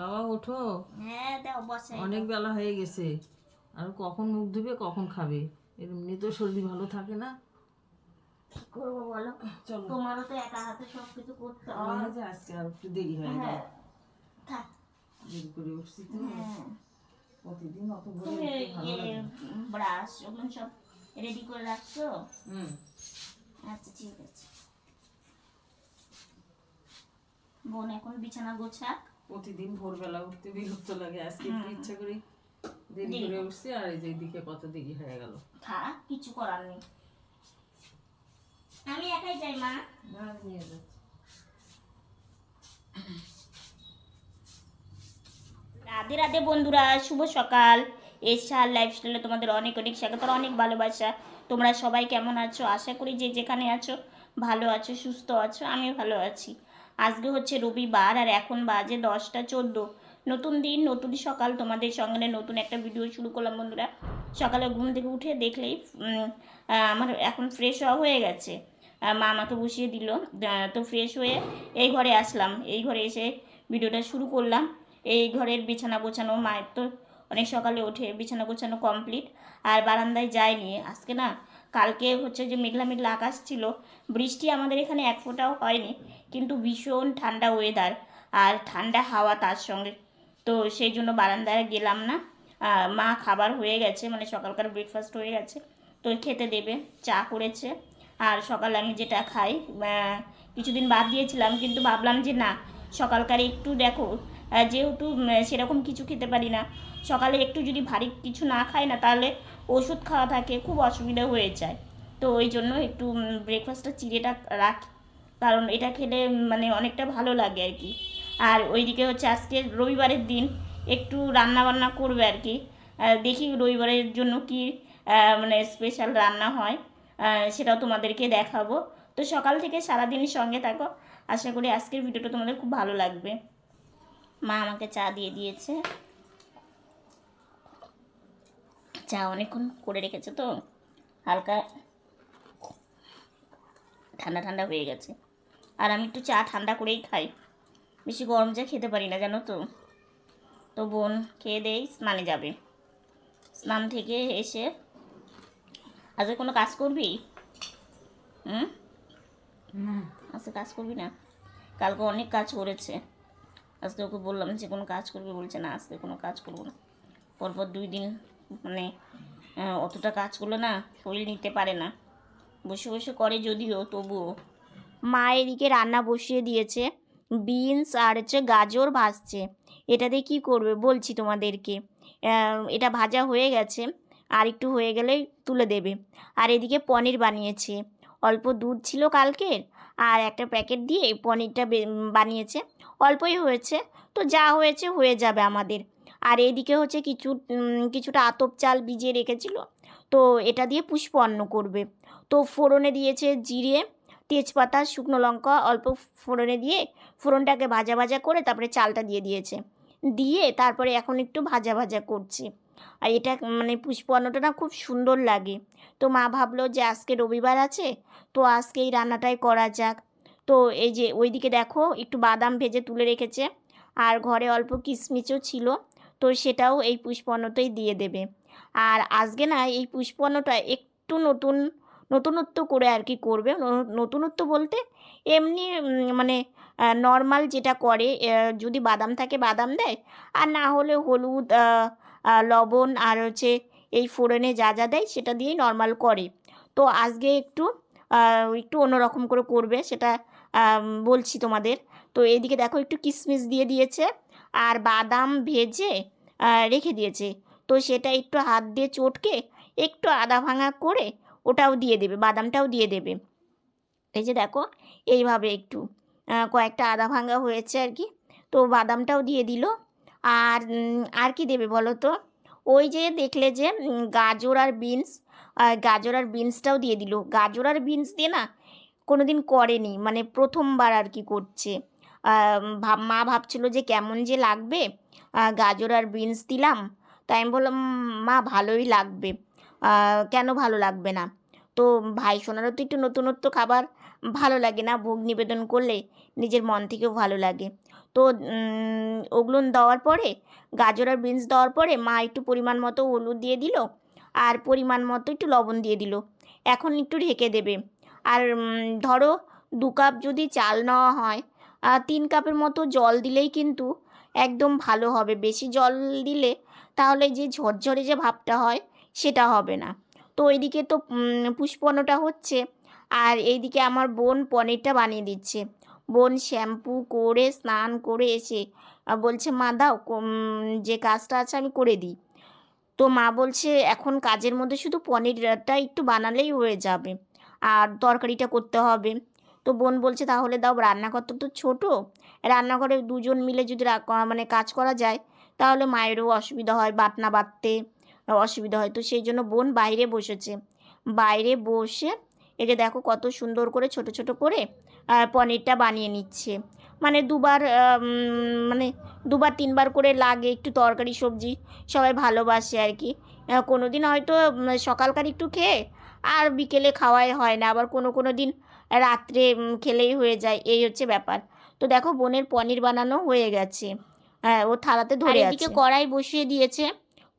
বাবা ওঠো। হ্যাঁ অনেক বেলা হয়ে গেছে। আর কখন মুখ ধুবে কখন খাবে? এমনি তো শরীর ভালো থাকে না। কি করব বলো? তোমারও তো একা হাতে সব কিছু করতে হয়। আজকে আর একটু দেরি হয়ে গেল দেরি করে উঠছি তো। প্রতিদিন অত করে তুমি উঠতে ভালো ইয়ে লাগে ব্রাশ ওগুলো সব রেডি করে রাখছো? হুম। আচ্ছা ঠিক আছে। বোন এখন বিছানা গোছাক। প্রতিদিন ভোরবেলা উঠতে বিরক্ত লাগে। আজকে একটু ইচ্ছা করে দেরি করে উঠছি আর এই যে এদিকে কত দেরি হয়ে গেল। থাক কিছু করার নেই। আমি একাই যাই মা। না নিয়ে যাচ্ছি। রাধে রাধে বন্ধুরা শুভ সকাল। এসআর লাইফস্টাইলে তোমাদের অনেক অনেক স্বাগত অনেক ভালোবাসা। তোমরা সবাই কেমন আছো? আশা করি যে যেখানে আছো ভালো আছো সুস্থ আছো আমিও ভালো আছি। আজকে হচ্ছে রবিবার আর এখন বাজে দশটা চোদ্দ। নতুন দিন, নতুন সকাল। তোমাদের সঙ্গে নতুন একটা ভিডিও শুরু করলাম বন্ধুরা। সকালে ঘুম থেকে উঠে দেখলেই আমার এখন ফ্রেশ হওয়া হয়ে গেছে। মা আমাকে বসিয়ে দিল। তো ফ্রেশ হয়ে এই ঘরে আসলাম। এই ঘরে এসে ভিডিওটা শুরু করলাম। এই ঘরের বিছানা গোছানো, মায়ের তো অনেক সকালে ওঠে। বিছানা গোছানো কমপ্লিট আর বারান্দায় যায়নি। আজকে না কালকে হচ্ছে যে মেঘলা মেঘলা আকাশ ছিল, বৃষ্টি আমাদের এখানে এক ফোঁটাও হয়নি, কিন্তু ভীষণ ঠান্ডা ওয়েদার আর ঠান্ডা হাওয়া তার সঙ্গে। তো সেই জন্য বারান্দায় গেলাম না। মা খাবার হয়ে গেছে মানে সকালকার ব্রেকফাস্ট হয়ে গেছে, তো খেতে দেবে, চা করেছে। আর সকালে আমি যেটা খাই কিছুদিন বাদ দিয়েছিলাম, কিন্তু ভাবলাম যে না, সকালকার একটু দেখো যেহেতু সেরকম কিছু খেতে পারি না। সকালে একটু যদি ভারী কিছু না খাই না, তাহলে ওষুধ খাওয়া থাকে, খুব অসুবিধা হয়ে যায়। তো ওই জন্য একটু ব্রেকফাস্টটা চিড়েটা রাখি। কারণ এটা খেলে মানে অনেকটা ভালো লাগে আর কি। আর ওইদিকে হচ্ছে আজকে রবিবারের দিন একটু রান্না বান্না করবে আর কি। দেখি রবিবারের জন্য কি মানে স্পেশাল রান্না হয়। সেটাও তোমাদেরকে দেখাবো। তো সকাল থেকে সারাদিন সঙ্গে থাকো। আশা করি আজকের ভিডিওটা তোমাদের খুব ভালো লাগবে। মা আমাকে চা দিয়ে দিয়েছে। চা অনেকক্ষণ করে রেখেছে তো হালকা ঠান্ডা ঠান্ডা হয়ে গেছে। আর আমি একটু চা ঠান্ডা করেই খাই। বেশি গরম চা খেতে পারি না জানো তো। তো বোন খেয়ে দেই স্নানে যাবে। স্নান থেকে এসে আজকে কোনো কাজ করবি? হুম? আজকে কাজ করবি না? কালকে অনেক কাজ করেছে। আজকে ওকে বললাম যে, কোনো কাজ করবে? বলছে, না, আজকে কোনো কাজ করব না। পরপর দুই দিন মানে অতটা কাজ করল না, শরীর নিতে পারে না। বসে বসে করে যদিও, তবুও। মা এদিকে রান্না বসিয়ে দিয়েছে, বিনস আর হচ্ছে গাজর ভাজছে। এটাতে কি করবে? বলছি তোমাদেরকে। এটা ভাজা হয়ে গেছে, আর একটু হয়ে গেলেই তুলে দেবে। আর এদিকে পনির বানিয়েছে। অল্প দুধ ছিল কালকের, আর একটা প্যাকেট দিয়ে পনিরটা বানিয়েছে। অল্পই হয়েছে। তো যা হয়েছে, হয়ে যাবে আমাদের। আর এইদিকে হচ্ছে কিছু কিছুটা আতপ চাল ভিজিয়ে রেখেছিল। তো এটা দিয়ে পুষ্পান্ন করবে। তো ফোড়নে দিয়েছে জিরে, তেজপাতা, শুকনো লঙ্কা, অল্প ফোড়নে দিয়ে ফোড়নটাকে ভাজা ভাজা করে তারপরে চালটা দিয়ে দিয়েছে। দিয়ে তারপরে এখন একটু ভাজা ভাজা করছে। আর এটা মানে পুষ্পান্নটা না খুব সুন্দর লাগে। তো মা ভাবলো যে আজকে রবিবার আছে, তো আজকে এই রান্নাটাই করা যাক। তো এই যে ওইদিকে দেখো একটু বাদাম ভেজে তুলে রেখেছে। আর ঘরে অল্প কিশমিচও ছিল, তো সেটাও এই পুষ্পন্নটাই দিয়ে দেবে। আর আজকে না এই পুষ্পন্নটা একটু নতুন, নতুনত্ব করে আর কি করবে। নতুনত্ব বলতে এমনি মানে নর্মাল যেটা করে যদি বাদাম থাকে বাদাম দেয়। আর না হলে হলুদ লবণ আর হচ্ছে এই ফোড়নে যা যা দেয় সেটা দিয়েই নর্মাল করে। তো আজকে একটু একটু অন্যরকম করে করবে, সেটা বলছি তোমাদের। তো এদিকে দেখো একটু কিশমিশ দিয়ে দিয়েছে আর বাদাম ভেজে রেখে দিয়েছে। তো সেটা একটু হাত দিয়ে চটকে একটু আদা ভাঙা করে ওটাও দিয়ে দেবে, বাদামটাও দিয়ে দেবে। এই যে দেখো, এইভাবে একটু কয়েকটা আদা ভাঙা হয়েছে আর কি। তো বাদামটাও দিয়ে দিল। আর আর কি দেবে বলো তো? ওই যে দেখলে যে গাজর আর বিনস গাজর আর বিনসটাও দিয়ে দিল। গাজর আর বিনস দিয়ে না কোনো দিন করেনি। মানে প্রথমবার আর কি করছে মা ভাবছিল যে কেমন যে লাগবে। গাজর আর বিনস দিলাম। তাই আমি বললাম, মা, ভালোই লাগবে। কেন ভালো লাগবে না? তো ভাই সোনারও তো একটু নতুনত্ব খাবার। ভালো লাগে না ভোগ নিবেদন করলে। নিজের মন থেকেও ভালো লাগে। তো ওগুলো দেওয়ার পরে, গাজর আর বিনস দেওয়ার পরে মা একটু পরিমাণ মতো হলুদ দিয়ে দিল। আর পরিমাণ মতো একটু লবণ দিয়ে দিল। এখন একটু ঢেকে দেবে। আর ধরো দু কাপ যদি চাল নেওয়া হয় তিন কাপের মতো জল দিলেই কিন্তু একদম ভালো হবে। বেশি জল দিলে তাহলে যে ঝরঝরে যে ভাবটা হয় সেটা হবে না। তো ওইদিকে তো উম, পুষ্পর্ণটা হচ্ছে আর এইদিকে আমার বোন পনিরটা বানিয়ে দিচ্ছে। বোন শ্যাম্পু করে স্নান করে এসে বলছে মা দাও যে কাজটা আছে আমি করে দিই। তো মা বলছে এখন কাজের মধ্যে শুধু পনিরটা একটু বানালেই হয়ে যাবে। আর তরকারিটা করতে হবে। তো বোন বলছে, তাহলে দাও, রান্নাঘর তো তো ছোটো। রান্নাঘরে দুজন মিলে যদি মানে কাজ করা যায়, তাহলে মায়েরও অসুবিধা হয়, বাটনা বাটতে অসুবিধা হয়। তো সেই জন্য বোন বাইরে বসেছে। বাইরে বসে, এই দেখো কত সুন্দর করে, ছোট ছোট করে পনিরটা বানিয়ে নিচ্ছে। মানে দুবার মানে দুবার তিনবার করে লাগে, একটু তরকারি, সবজি সবাই ভালোবাসে আর কি। কোনো দিন হয়তো সকালকার একটু খেয়ে আর বিকেলে খাওয়াই হয় না। আবার কোনো কোনো দিন রাত্রে খেলেই হয়ে যায়। এই হচ্ছে ব্যাপার। তো দেখো বোনের পনির বানানো হয়ে গেছে। হ্যাঁ ও থালাতে ধরে এদিকে কড়াই বসিয়ে দিয়েছে।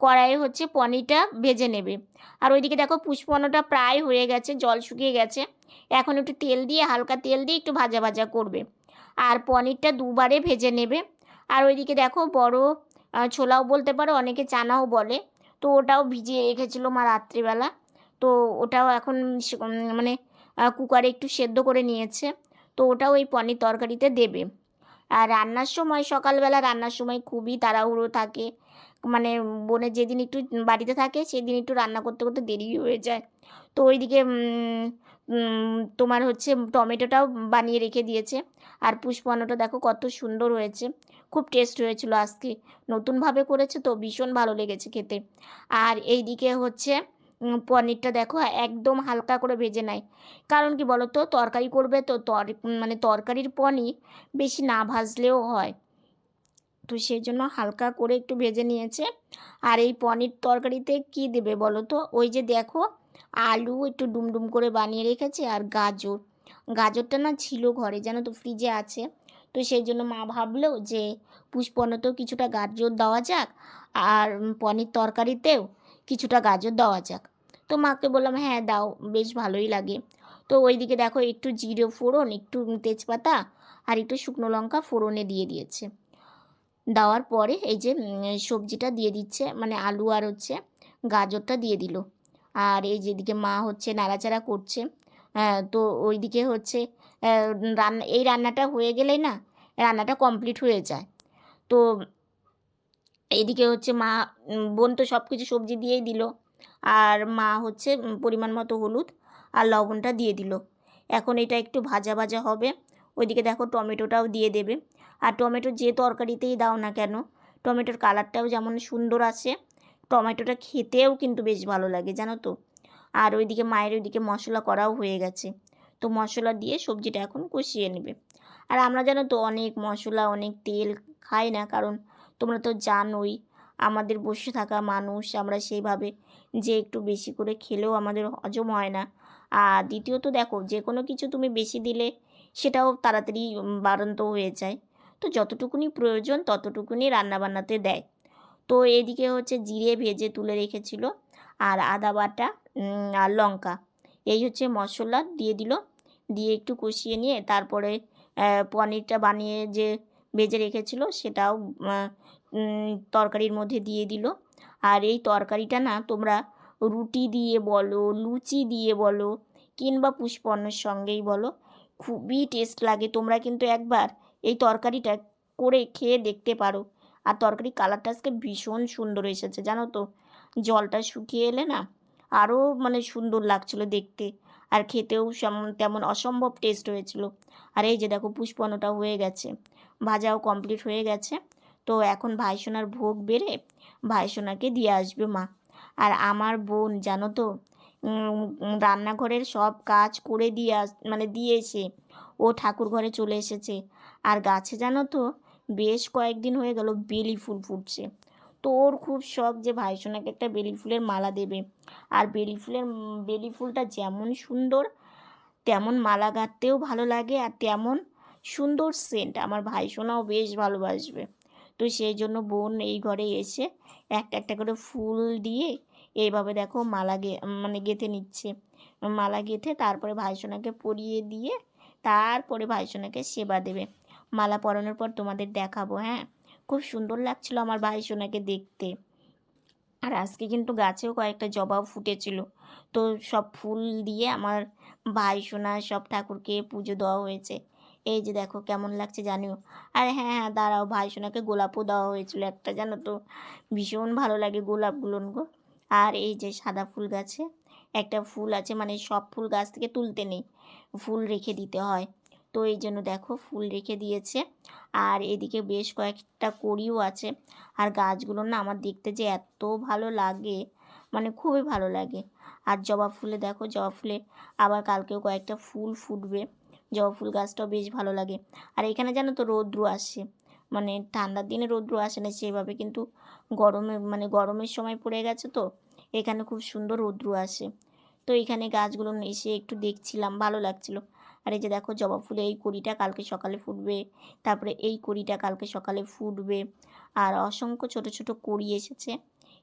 কড়াইয়ে হচ্ছে পনিরটা ভেজে নেবে। আর ওইদিকে দেখো পুষ্পর্ণটা প্রায় হয়ে গেছে জল শুকিয়ে গেছে। এখন একটু তেল দিয়ে হালকা তেল দিয়ে একটু ভাজা ভাজা করবে। আর পনিরটা দুবারে ভেজে নেবে। আর ওইদিকে দেখো বড় ছোলাও বলতে পারো অনেকে চানাও বলে। তো ওটাও ভিজিয়ে রেখেছিলো মা রাত্রিবেলা। তো ওটাও এখন মানে কুকারে একটু সেদ্ধ করে নিয়েছে। তো ওটাও ওই পনির তরকারিতে দেবে। আর রান্নার সময়, সকালবেলা রান্নার সময় খুবই তাড়াহুড়ো থাকে। মানে বোনের যেদিন একটু বাড়িতে থাকে, সেদিন একটু রান্না করতে করতে দেরি হয়ে যায়। তো ওইদিকে তোমার হচ্ছে টমেটোটাও বানিয়ে রেখে দিয়েছে। আর পুষ্পান্নটা দেখো কত সুন্দর হয়েছে। খুব টেস্ট হয়েছিল আজকে। নতুনভাবে করেছে তো ভীষণ ভালো লেগেছে খেতে। আর এই দিকে হচ্ছে পনিরটা দেখো একদম হালকা করে ভেজে নেয়। কারণ কি বলো তো তরকারি করবে তো তর মানে তরকারির পনির বেশি না ভাজলেও হয়। তো সেই জন্য হালকা করে একটু ভেজে নিয়েছে। আর এই পনির তরকারিতে কি দেবে বলো তো ওই যে দেখো আলু একটু ডুমডুম করে বানিয়ে রেখেছে আর গাজর। গাজরটা না ছিল ঘরে, জানো তো ফ্রিজে আছে। তো সেই জন্য মা ভাবলো যে পুষ্পর্ণতেও কিছুটা গাজর দেওয়া যাক আর পনির তরকারিতেও কিছুটা গাজর দেওয়া যাক। তো মাকে বললাম হ্যাঁ দাও, বেশ ভালোই লাগে। তো ওইদিকে দেখো একটু জিরে ফোড়ন, একটু তেজপাতা আর একটু শুকনো লঙ্কা ফোড়নে দিয়ে দিয়েছে। দেওয়ার পরে এই যে সবজিটা দিয়ে দিচ্ছে মানে আলু আর হচ্ছে গাজরটা দিয়ে দিল। আর এই যেদিকে মা হচ্ছে নাড়াচাড়া করছে। হ্যাঁ, তো ওইদিকে হচ্ছে রান্না এই রান্নাটা হয়ে গেলেই না রান্নাটা কমপ্লিট হয়ে যায়। তো এইদিকে হচ্ছে মা বোন তো সব কিছু সবজি দিয়েই দিল। আর মা হচ্ছে পরিমাণ মতো হলুদ আর লবণটা দিয়ে দিল। এখন এটা একটু ভাজা ভাজা হবে। ওইদিকে দেখো টমেটোটাও দিয়ে দেবে। আর টমেটো যে তরকারিতেই দাও না কেন টমেটোর কালারটাও যেমন সুন্দর আছে টমেটোটা খেতেও কিন্তু বেশ ভালো লাগে, জানো তো। আর ওইদিকে মায়ের ওইদিকে মশলা করাও হয়ে গেছে। তো মশলা দিয়ে সবজিটা এখন কষিয়ে নেবে। আর আমরা জানো তো অনেক মশলা, অনেক তেল খাই না, কারণ তোমরা তো জানোই আমাদের বসে থাকা মানুষ, আমরা সেইভাবে যে একটু বেশি করে খেলেও আমাদের হজম হয় না। আর দ্বিতীয়ত দেখো যে কোনো কিছু তুমি বেশি দিলে সেটাও তাড়াতাড়ি বাড়ন্ত হয়ে যায়। তো যতটুকুনি প্রয়োজন ততটুকুনি রান্নাবান্নাতে দেয়। তো এদিকে হচ্ছে জিরে ভেজে তুলে রেখেছিল আর আদা বাটা আর লঙ্কা। এই হচ্ছে মশলা দিয়ে দিল। দিয়ে একটু কষিয়ে নিয়ে তারপরে পনিরটা বানিয়ে যে ভেজে রেখেছিল সেটাও তরকারির মধ্যে দিয়ে দিল। আর এই তরকারিটা না তোমরা রুটি দিয়ে বলো, লুচি দিয়ে বলো, কিংবা পুষ্পর্ণের সঙ্গেই বলো, খুবই টেস্ট লাগে। তোমরা কিন্তু একবার এই তরকারিটা করে খেয়ে দেখতে পারো। আর তরকারি কালারটা আজকে ভীষণ সুন্দর এসেছে, জানো তো? জলটা শুকিয়ে এলে না আরও মানে সুন্দর লাগছিল দেখতে আর খেতেও তেমন অসম্ভব টেস্ট হয়েছিল। আর এই যে দেখো পুষ্পর্ণটা হয়ে গেছে, ভাজাও কমপ্লিট হয়ে গেছে। তো এখন ভাইসোনার ভোগ বেড়ে ভাইসোনাকে দিয়ে আসবে মা। আর আমার বোন, জানো তো? রান্নাঘরের সব কাজ করে দিয়ে আস মানে এসে ও ঠাকুর ঘরে চলে এসেছে। আর গাছে জানো তো বেশ কয়েকদিন হয়ে গেল বেলি ফুল ফুটছে। তো ওর খুব শখ যে ভাইসোনাকে একটা বেলি ফুলের মালা দেবে। আর বেলি ফুলের, বেলি ফুলটা যেমন সুন্দর, তেমন মালা গাঁথতেও ভালো লাগে আর তেমন সুন্দর সেন্ট আমার ভাই সোনাও বেশ ভালোবাসবে। তো সেই জন্য বোন এই ঘরে এসে একটা একটা করে ফুল দিয়ে এইভাবে দেখো মালা গে মানে গেঁথে নিচ্ছে। মালা গেঁথে তারপরে ভাইসোনাকে পরিয়ে দিয়ে তারপরে ভাইসোনাকে সেবা দেবে। মালা পরানোর পর তোমাদের দেখাবো হ্যাঁ? খুব সুন্দর লাগছিল আমার ভাইসোনাকে দেখতে। আর আজকে কিন্তু গাছেও কয়েকটা জবাও ফুটেছিল। তো সব ফুল দিয়ে আমার ভাইসোনা সব ঠাকুরকে পুজো দেওয়া হয়েছে। এই যে দেখো কেমন লাগছে জানিও। আর হ্যাঁ হ্যাঁ দাঁড়াও ভাইসোনাকে গোলাপও দেওয়া হয়েছিল একটা, জানো তো? ভীষণ ভালো লাগে গোলাপগুলো গো। আর এই যে সাদা ফুল গাছে, একটা ফুল আছে মানে সব ফুল গাছ থেকে তুলতে নেই। ফুল রেখে দিতে হয়। তো এই জন্য দেখো ফুল রেখে দিয়েছে। আর এদিকে বেশ কয়েকটা কড়িও আছে। আর গাছগুলো না আমার দেখতে যে এত ভালো লাগে মানে খুবই ভালো লাগে। আর জবা ফুলে দেখো, জবা ফুলে আবার কালকেও কয়েকটা ফুল ফুটবে। জবা ফুল গাছটাও বেশ ভালো লাগে। আর এখানে জানো তো রৌদ্র আসে। মানে ঠান্ডার দিনে রৌদ্র আসে না, সেভাবে কিন্তু গরমে মানে গরমের সময় পড়ে গেছে তো, এখানে খুব সুন্দর রৌদ্র আসে। তো এখানে গাছগুলো এসে একটু দেখছিলাম, ভালো লাগছিল। আর এই যে দেখো জবা ফুলে এই কড়িটা কালকে সকালে ফুটবে, তারপরে এই কড়িটা কালকে সকালে ফুটবে, আর অসংখ্য ছোট ছোট কড়ি এসেছে,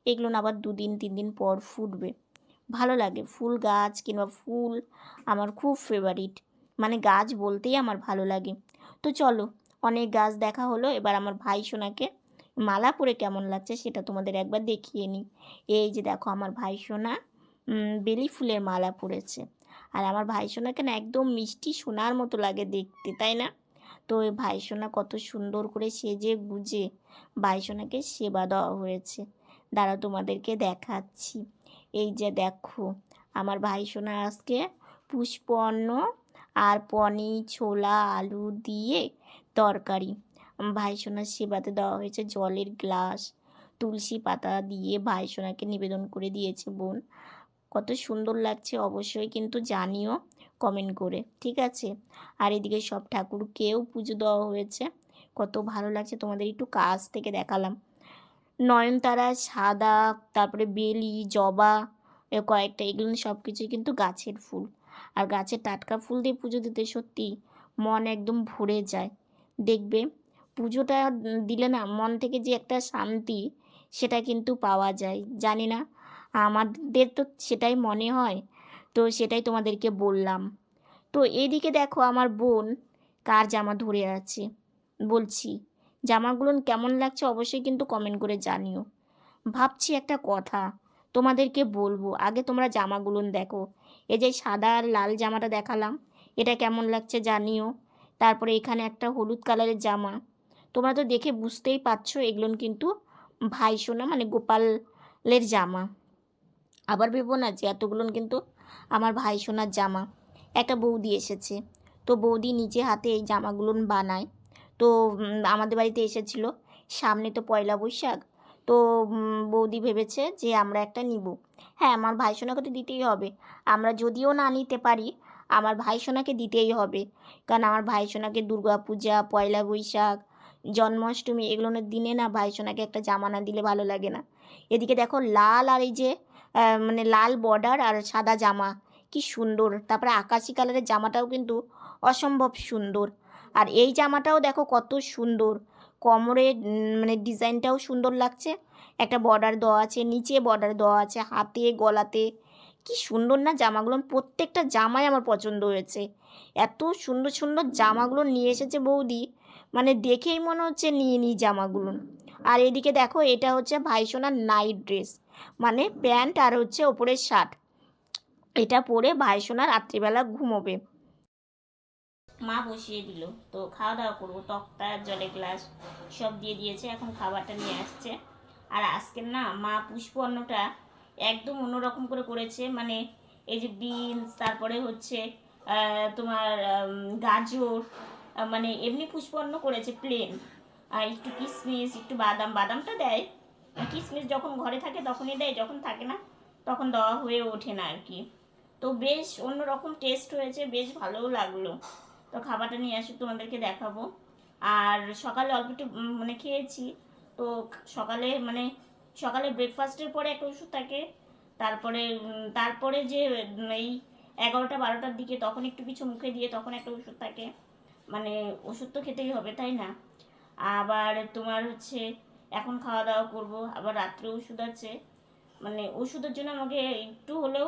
এগুলো না আবার দুদিন তিন দিন পর ফুটবে। ভালো লাগে, ফুল গাছ কিংবা ফুল আমার খুব ফেভারিট মানে গাছ বলতেই আমার ভালো লাগে। তো চলো, অনেক গাছ দেখা হলো, এবার আমার ভাই সোনাকে মালা পরে কেমন লাগছে সেটা তোমাদের একবার দেখিয়ে নিই। এই যে দেখো আমার ভাই সোনা বেলি ফুলের মালা পরেছে। আর আমার ভাই সোনাকে না একদম মিষ্টি সোনার মতো লাগে দেখতে, তাই না? তো ওই ভাই সোনা কত সুন্দর করে সেজে গুজে ভাই সোনাকে সেবা দেওয়া হয়েছে। দাঁড়া তোমাদেরকে দেখাচ্ছি। এই যে দেখো, আমার ভাই সোনা আজকে পুষ্পন্ন আর পনির, ছোলা, আলু দিয়ে তরকারি। ভাই সোনার সেবাতে দেওয়া হয়েছে জলের গ্লাস, তুলসী পাতা দিয়ে ভাই সোনাকে নিবেদন করে দিয়েছে বোন। কত সুন্দর লাগছে অবশ্যই কিন্তু জানিও কমেন্ট করে, ঠিক আছে? আর এদিকে সব ঠাকুরকেও পুজো দেওয়া হয়েছে, কত ভালো লাগছে তোমাদের একটু কাছ থেকে দেখালাম। নয়নতারা, সাদা, তারপরে বেলি, জবা কয়েকটা, এগুলো সব কিছুই কিন্তু গাছের ফুল। আর গাছের টাটকা ফুল দিয়ে পুজো দিতে সত্যি মন একদম ভরে যায়। দেখবে পুজোটা দিলে না মন থেকে যে একটা শান্তি সেটা কিন্তু পাওয়া যায়, জানি না আমাদের তো সেটাই মনে হয়। তো সেটাই তোমাদেরকে বললাম। তো এদিকে দেখো আমার বোন কার জামা ধরে আছে। বলছি, জামাগুলো কেমন লাগছে অবশ্যই কিন্তু কমেন্ট করে জানিও। ভাবছি একটা কথা তোমাদেরকে বলব। আগে তোমরা জামাগুলো দেখো। এই যে সাদা আর লাল জামাটা দেখালাম, এটা কেমন লাগছে জানিও। তারপরে এখানে একটা হলুদ কালারের জামা। তোমরা তো দেখে বুঝতেই পারছ এগুলো কিন্তু ভাই সোনা মানে গোপালের জামা। আবার ভেবো না যে এতগুলো কিন্তু আমার ভাই সোনার জামা। একটা বৌদি এসেছে। তো বৌদি নিজে হাতে এই জামাগুলো বানায়। তো আমাদের বাড়িতে এসেছিল। সামনে তো পয়লা বৈশাখ। তো বৌদি ভেবেছে যে আমরা একটা নিব। হ্যাঁ আমার ভাই সোনাকে তো দিতেই হবে। আমরা যদিও না নিতে পারি, আমার ভাই সোনাকে দিতেই হবে। কারণ আমার ভাই সোনাকে দুর্গা পূজা পয়লা বৈশাখ, জন্মাষ্টমী এগুলোর দিনে না ভাই সোনাকে একটা জামা না দিলে ভালো লাগে না। এদিকে দেখো লাল আর এই যে মানে লাল বর্ডার আর সাদা জামা। কি সুন্দর। তারপরে আকাশি কালারের জামাটাও কিন্তু অসম্ভব সুন্দর। আর এই জামাটাও দেখো কত সুন্দর। কোমরে মানে ডিজাইনটাও সুন্দর লাগছে। একটা বর্ডার দেওয়া আছে, নিচে বর্ডার দেওয়া আছে, হাতে, গলাতে। কি সুন্দর না জামাগুলো। প্রত্যেকটা জামাই আমার পছন্দ হয়েছে। এত সুন্দর সুন্দর জামাগুলো নিয়ে এসেছে বৌদি। মানে দেখেই মনে হচ্ছে নিয়ে নিই জামাগুলো। আর এদিকে দেখো, এটা হচ্ছে ভাইসোনার নাইট ড্রেস মানে প্যান্ট আর হচ্ছে ওপরের শার্ট। এটা পরে ভাইসোনা রাত্রিবেলা ঘুমোবে। মা বসিয়ে দিল। তো খাওয়া দাওয়া করব। তক্তা জলের গ্লাস সব দিয়ে দিয়েছে। এখন খাবারটা নিয়ে আসছে। আর আজকের না মা পুষ্প অন্নটা একদম অন্যরকম করে করেছে। মানে এই যে বিনস, তারপরে হচ্ছে তোমার গাজর মানে এমনি পুষ্পন্ন করেছে প্লেন আর একটু কিশমিশ একটু বাদাম, বাদামটা দেয়। কিশমিশ যখন ঘরে থাকে তখনই দেয়, যখন থাকে না তখন দেওয়া হয়ে ওঠে না আর কি। তো বেশ অন্যরকম টেস্ট হয়েছে, বেশ ভালোও লাগল। তো খাবারটা নিয়ে আসি, তোমাদেরকে দেখাবো। আর সকালে অল্প একটু মানে খেয়েছি। তো সকালে মানে সকালে ব্রেকফাস্টের পরে একটা ওষুধ থাকে, তারপরে তারপরে যে এই এগারোটা বারোটার দিকে তখন একটু কিছু মুখে দিয়ে তখন একটা ওষুধ থাকে। মানে ওষুধ তো খেতেই হবে, তাই না? আবার তোমার হচ্ছে এখন খাওয়া দাওয়া করব আবার রাত্রে ওষুধ আছে। মানে ওষুধের জন্য আমাকে একটু হলেও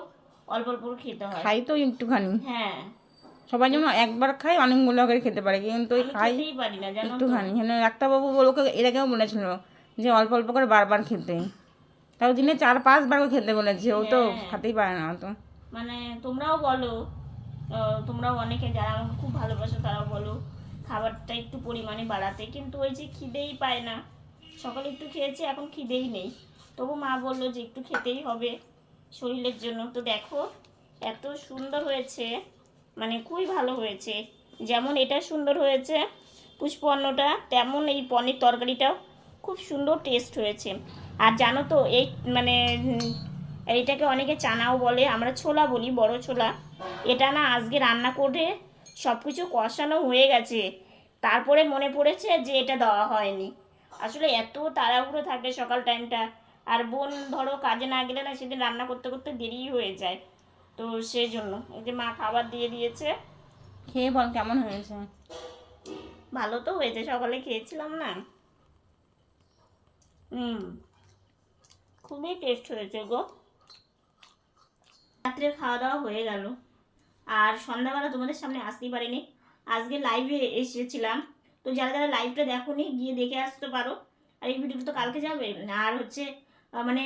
অল্প অল্প করে খেতে হয়। খাই তো একটুখানি। হ্যাঁ। সবাই যেমন একবার খাই অনেকগুলো করে খেতে পারে কিন্তু ওই খাই পারি না একটুখানি। ডাক্তারবাবু বলোকে এর আগেও বলেছিল যে অল্প অল্প করে বারবার খেতে। তাও দিনে চার পাঁচবার খেতে বলেছে ও তো হ্যাঁ। খেতেই পারে না তো। মানে তোমরাও বলো তোমরাও অনেকে যারা আমাকে খুব ভালোবাসো তারাও বলো খাবারটা একটু পরিমাণে বাড়াতে কিন্তু ওই যে খিদেই পায় না। সকালে একটু খেয়েছি এখন খিদেই নেই। তবু মা বলল যে একটু খেতেই হবে শরীরের জন্য। তো দেখো এত সুন্দর হয়েছে মানে খুবই ভালো হয়েছে। যেমন এটা সুন্দর হয়েছে পুষ্পন্নটা তেমন এই পনির তরকারিটাও খুব সুন্দর টেস্ট হয়েছে। আর জানো তো এই মানে উম, এইটাকে অনেকে চানাও বলে আমরা ছোলা বলি বড় ছোলা। এটা না আজকে রান্না করে সব কিছু কষানো হয়ে গেছে। তারপরে মনে পড়েছে যে এটা দেওয়া হয়নি। আসলে এত তাড়াহুড়ো থাকে সকাল টাইমটা আর বোন ধরো কাজে না গেলে না সেদিন রান্না করতে করতে দেরি হয়ে যায়। তো সেই জন্য এই যে মা খাবার দিয়ে দিয়েছে। খেয়ে বল কেমন হয়েছে? ভালো তো হয়েছে সকালে খেয়েছিলাম না। হুম খুবই টেস্ট হয়েছে গো। রাত্রে খাওয়া দাওয়া হয়ে গেল। আর সন্ধ্যাবেলা তোমাদের সামনে আসতেই পারিনি। আজকে লাইভে এসেছিলাম। তো যারা যারা লাইভটা দেখো নি গিয়ে দেখে আসতে পারো। আর এই ভিডিওটা তো কালকে যাবে। আর হচ্ছে মানে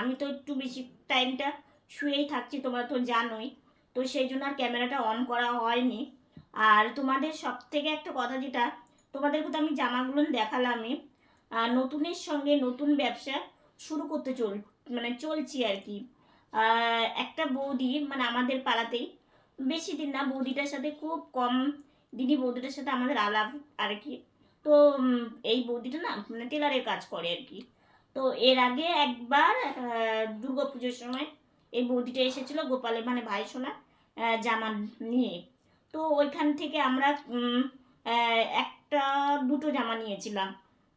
আমি তো একটু বেশি টাইমটা শুয়েই থাকছি, তোমরা তো জানোই। তো সেই জন্য আর ক্যামেরাটা অন করা হয়নি। আর তোমাদের সব থেকে একটা কথা যেটা তোমাদেরকে তো আমি জামাগুলো দেখালামই। নতুনের সঙ্গে নতুন ব্যবসা শুরু করতে চল মানে চলছি আর কি। একটা বৌদি মানে আমাদের পাড়াতেই, বেশি দিন না, বৌদিটার সাথে খুব কম দিনই বৌদিটার সাথে আমাদের আলাপ আর কি। তো এই বৌদিটা না মানে টেলারের কাজ করে আর কি। তো এর আগে একবার দুর্গা পুজোর সময় এই বৌদিটা এসেছিল গোপালের মানে ভাই সোনা জামা নিয়ে। তো ওইখান থেকে আমরা একটা, দুটো জামা নিয়েছিলাম।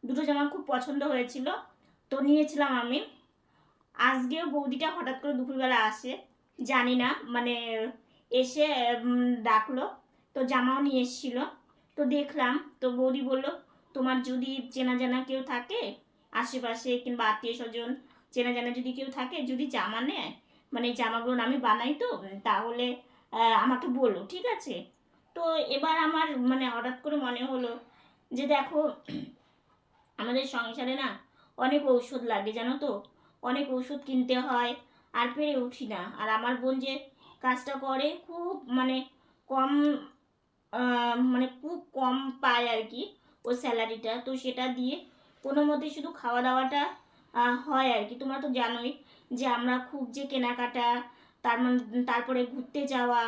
দুটো জামা খুব পছন্দ হয়েছিল। তো নিয়েছিলাম আমি। আজকেও বৌদিটা হঠাৎ করে দুপুরবেলা আসে, জানি না মানে এসে ডাকলো। তো জামাও নিয়ে এসেছিল। তো দেখলাম, তো বৌদি বলল, তোমার যদি চেনা জানা কেউ থাকে, আশেপাশে কিংবা আত্মীয় স্বজন, চেনা জানা যদি কেউ থাকে, যদি জামা নেয় মানে জামাগুলো আমি বানাই তো, তাহলে আমাকে বলো, ঠিক আছে? তো এবার আমার মানে হঠাৎ করে মনে হলো যে দেখো, আমাদের সংসারে না অনেক ঔষধ লাগে, জানো তো? অনেক ওষুধ কিনতে হয়, আর পেরে উঠি না। আর আমার বোন যে কাজটা করে, খুব মানে কম মানে খুব কম পায় আর কি ও স্যালারিটা। তো সেটা দিয়ে কোনো মতে শুধু খাওয়া দাওয়াটা হয় আর কি। তোমরা তো জানোই যে আমরা খুব যে কেনাকাটা, তার তারপরে ঘুরতে যাওয়া,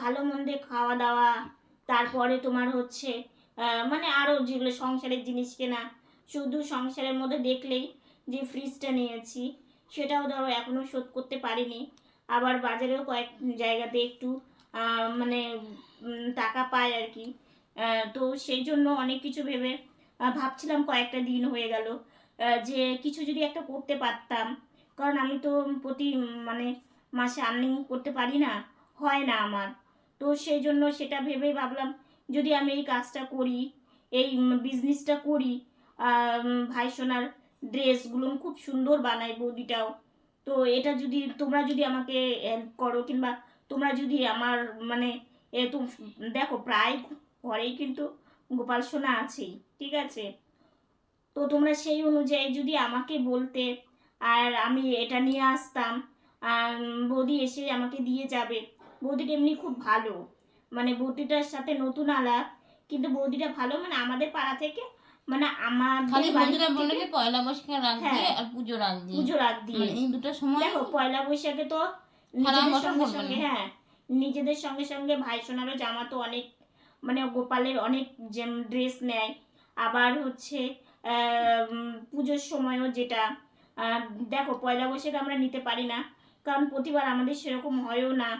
ভালো মন্দে খাওয়া দাওয়া তারপরে তোমার হচ্ছে মানে আরও যেগুলো সংসারের জিনিস কেনা, শুধু সংসারের মধ্যে দেখলেই যে ফ্রিজটা নিয়েছি, সেটাও ধরো এখনও শোধ করতে পারিনি। আবার বাজারেও কয়েক জায়গাতে একটু মানে টাকা পাই আর কি। তো সেই জন্য অনেক কিছু ভেবে ভাবছিলাম কয়েকটা দিন হয়ে গেল যে কিছু যদি একটা করতে পারতাম। কারণ আমি তো প্রতি মানে মাসে আর্নিং করতে পারি না, হয় না আমার। তো সেই জন্য সেটা ভেবেই ভাবলাম, যদি আমি এই কাজটা করি, এই বিজনেসটা করি ভাই সোনার ড্রেসগুলো খুব সুন্দর বানায় বৌদিটাও। তো এটা যদি, তোমরা যদি আমাকে হেল্প করো কিংবা তোমরা যদি আমার মানে এ তো দেখো প্রায় ঘরেই কিন্তু গোপাল সোনা আছেই ঠিক আছে? তো তোমরা সেই অনুযায়ী যদি আমাকে বলতে আর আমি এটা নিয়ে আসতাম বৌদি এসে আমাকে দিয়ে যাবে। বৌদিটা এমনি খুব ভালো মানে বৌদিটার সাথে নতুন আলাপ কিন্তু বৌদিটা ভালো মানে আমাদের পাড়া থেকে মানে আমার খালি বন্ধুরা বলল যে পয়লা বৈশাখে হ্যাঁ। দিয়ে আর পুজো রাখ দিয়ে। পুজো রাত দিয়ে। মানে এই দুটো সময় দেখো পয়লা বৈশাখে তো সারা নিজেদের সঙ্গে সঙ্গে হ্যাঁ নিজেদের সঙ্গে সঙ্গে ভাই সোনারও জামা তো অনেক মানে গোপালের অনেক ড্রেস নেয়। আবার হচ্ছে পুজোর সময়ও যেটা দেখো পয়লা বৈশাখ আমরা নিতে পারি না কারণ প্রতিবার আমাদের সেরকম হয়ও না।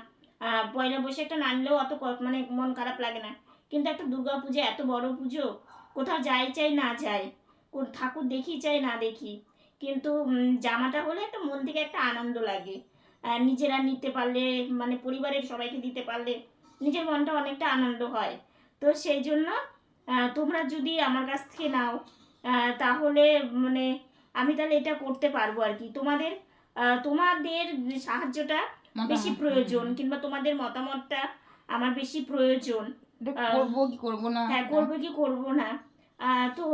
পয়লা বৈশাখটা না আনলেও অত মানে মন খারাপ লাগে না। কিন্তু একটা দুর্গা পুজো এত বড় পুজো কোথাও যাই চাই না যাই ঠাকুর দেখি চাই না দেখি। কিন্তু জামাটা হলে একটা মন থেকে একটা আনন্দ লাগে। নিজেরা নিতে পারলে মানে পরিবারের সবাইকে দিতে পারলে নিজের মনটা অনেকটা আনন্দ হয়। তো সেই জন্য তোমরা যদি আমার কাছ থেকে নাও তাহলে মানে আমি তাহলে এটা করতে পারব আর কি। তোমাদের তোমাদের সাহায্যটা বেশি প্রয়োজন কিংবা তোমাদের মতামতটা আমার বেশি প্রয়োজন। করব কি করব না? হ্যাঁ করব কি করব না? আহ, তো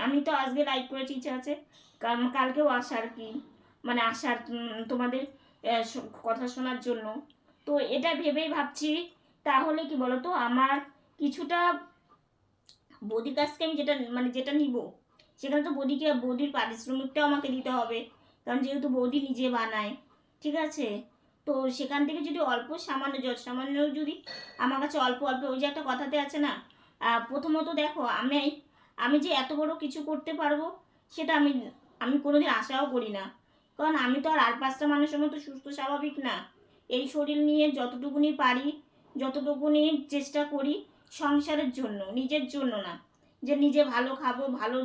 আমি তো আজকে লাইভ করেছি ইচ্ছা আছে। কাল- কালকেও আসার কি মানে আসার তোমাদের কথা শোনার জন্য। তো এটা ভেবেই ভাবছি, তাহলে কি বলতো, আমার কিছুটা বৌদির কাছ থেকে আমি যেটা মানে যেটা নিব, সেখানে তো বৌদিকে, বৌদির পারিশ্রমিকটাও আমাকে দিতে হবে, কারণ যেহেতু বৌদি নিজে বানায়, ঠিক আছে? তো সেখান থেকে যদি অল্প সামান্য, যত সামান্য যদি, আমার কাছে অল্প অল্প, ওই যে একটা কথাতে আছে না প্রথমত দেখো, আমি আমি যে এত বড় কিছু করতে পারব, সেটা আমি আমি কোনোদিন আশাও করি না। কারণ আমি তো আর আর পাঁচটা মানুষের মতো সুস্থ, স্বাভাবিক না। এই শরীর নিয়ে যতটুকুনি পারি, যতটুকুনি চেষ্টা করি সংসারের জন্য, নিজের জন্য না। যে নিজে ভালো খাব, ভালো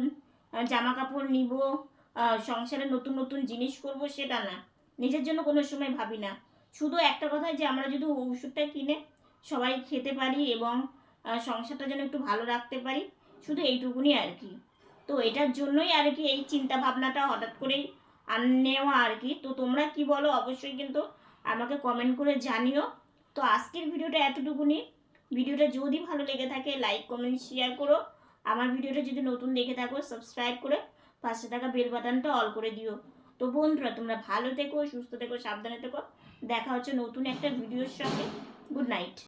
জামা কাপড় নিব সংসারে নতুন নতুন জিনিস করব, সেটা না। নিজের জন্য কোনো সময় ভাবি না। শুধু একটা কথা যে আমরা যদি ওষুধটা কিনে সবাই খেতে পারি এবং সংসারটা যেন একটু ভালো রাখতে পারি, শুধু এইটুকুনি আর কি। তো এটার জন্যই আর কি এই চিন্তা ভাবনাটা হঠাৎ করেই আন নেওয়া আর কি। তো তোমরা কি বলো? অবশ্যই কিন্তু আমাকে কমেন্ট করে জানিও। তো আজকের ভিডিওটা এতটুকুনি। ভিডিওটা যদি ভালো লেগে থাকে লাইক কমেন্ট শেয়ার করো। আমার ভিডিওটা যদি নতুন দেখে থাকো সাবস্ক্রাইব করে পাশে থাকা বেল বাটনটা অল করে দিও। তো বন্ধুরা, তোমরা ভালো থেকো, সুস্থ থেকো, সাবধানে থেকো। দেখা হচ্ছে নতুন একটা ভিডিওর সঙ্গে। Good night